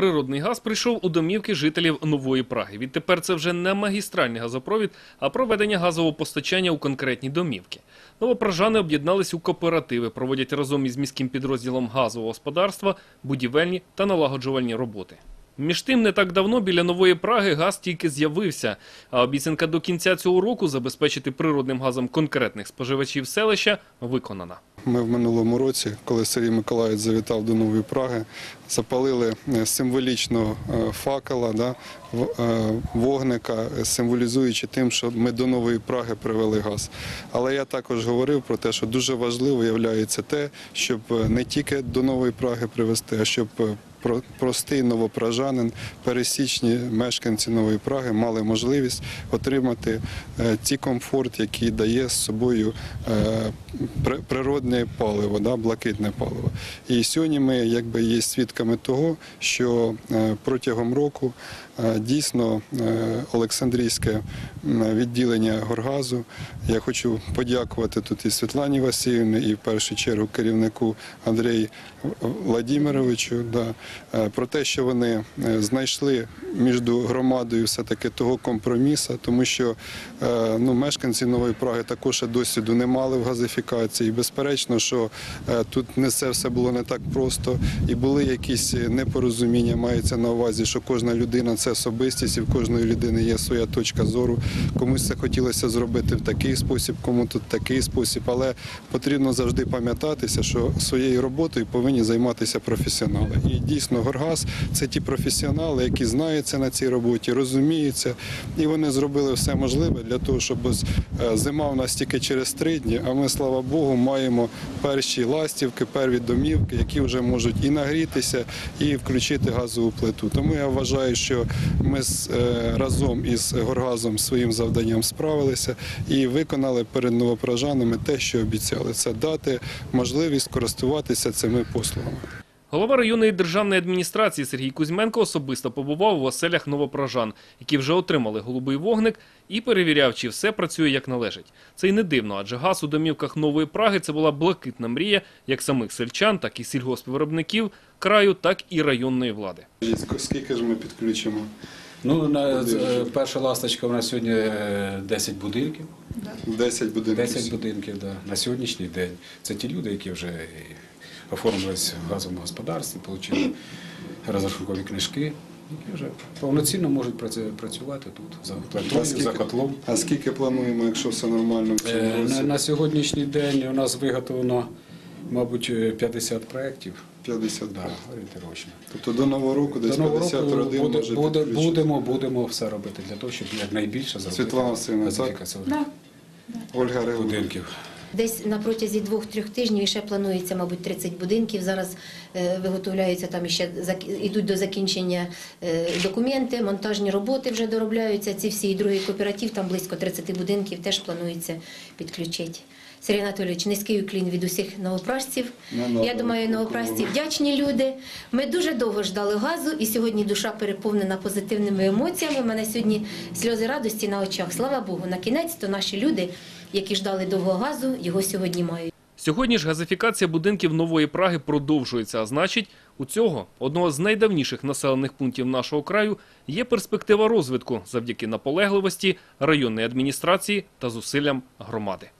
Природний газ прийшов у домівки жителів Нової Праги. Відтепер це вже не магістральний газопровід, а проведення газового постачання у конкретні домівки. Новопражани об'єднались у кооперативи, проводять разом із міським підрозділом газового господарства будівельні та налагоджувальні роботи. Між тим, не так давно біля Нової Праги газ тільки з'явився, а обіцянка до кінця цього року забезпечити природним газом конкретних споживачів селища виконана. Ми в минулому році, коли Сергій Миколаївич завітав до Нової Праги, запалили символічно е, факела, да, е, вогника, е, символізуючи тим, що ми до Нової Праги привели газ. Але я також говорив про те, що дуже важливо є те, щоб е, не тільки до Нової Праги привезти, а щоб е, простий новопражанин, пересічні мешканці Нової Праги мали можливість отримати е, ті комфорт, який дає з собою е, природне паливо, блакитне паливо. І сьогодні ми якби є свідками того, що е, протягом року дійсно Олександрійське відділення Горгазу. Я хочу подякувати тут і Світлані Васильівні, і в першу чергу керівнику Андрію Владимировичу да, про те, що вони е, знайшли між громадою все-таки того компромісу, тому що е, ну, мешканці Нової Праги також досвіду не мали в газифікації. І безперечно, що е, тут не це все було не так просто, і були якісь непорозуміння. Мається на увазі, що кожна людина це особистість, і в кожної людини є своя точка зору. Комусь це хотілося зробити в такий спосіб, кому тут такий спосіб. Але потрібно завжди пам'ятатися, що своєю роботою повинні займатися професіонали. І дійсно, Горгаз це ті професіонали, які знаються на цій роботі, розуміються, і вони зробили все можливе для того, щоб е, зима в нас тільки через три дні. А ми, слава Богу, маємо перші ластівки, перві домівки, які вже можуть і нагрітися, і включити газову плиту. Тому я вважаю, що ми е, разом із Горгазом своїм завданням справилися і виконали перед новопражанами те, що обіцяли. Це дати можливість користуватися цими послугами. Голова районної державної адміністрації Сергій Кузьменко особисто побував у оселях новопражан, які вже отримали голубий вогник, і перевіряв, чи все працює як належить. Це й не дивно, адже газ у домівках Нової Праги це була блакитна мрія як самих сельчан, так і сільгоспвиробників краю, так і районної влади. Скільки ж ми підключимо? Ну, на, е, перша ласточка у нас сьогодні е, 10 будинків. 10 будинків. 10 будинків да, на сьогоднішній день. Це ті люди, які вже і оформились в газовому господарстві, отримали розрахункові книжки, які вже повноцінно можуть працювати тут, за плитою, за котлом. А скільки плануємо, якщо все нормально в цьому Е, році? На, на сьогоднішній день у нас виготовлено, мабуть, е, 50 проєктів. 50. Да, орієнтировочно. Тобто до нового року десь До нового 50 року родин буде, може буде, будемо, будемо все робити для того, щоб якнайбільше зробити Світлана Василівна, так? газифікацію Ольга будинків. Десь на протязі двох-трьох тижнів ще планується, мабуть, 30 будинків. Зараз е, виготовляються там ще йдуть до закінчення е, документи, монтажні роботи вже доробляються. Ці всі і другий кооператив, там близько 30 будинків, теж планується підключити. Сергій Анатолійович, низький уклін від усіх новопражців. Я думаю, такого. новопражці вдячні люди. Ми дуже довго ждали газу, і сьогодні душа переповнена позитивними емоціями. У мене сьогодні сльози радості на очах. Слава Богу, на кінець то наші люди, які ждали довго газу, його сьогодні мають. Сьогодні ж газифікація будинків Нової Праги продовжується, а значить, у цього, одного з найдавніших населених пунктів нашого краю, є перспектива розвитку завдяки наполегливості районної адміністрації та зусиллям громади.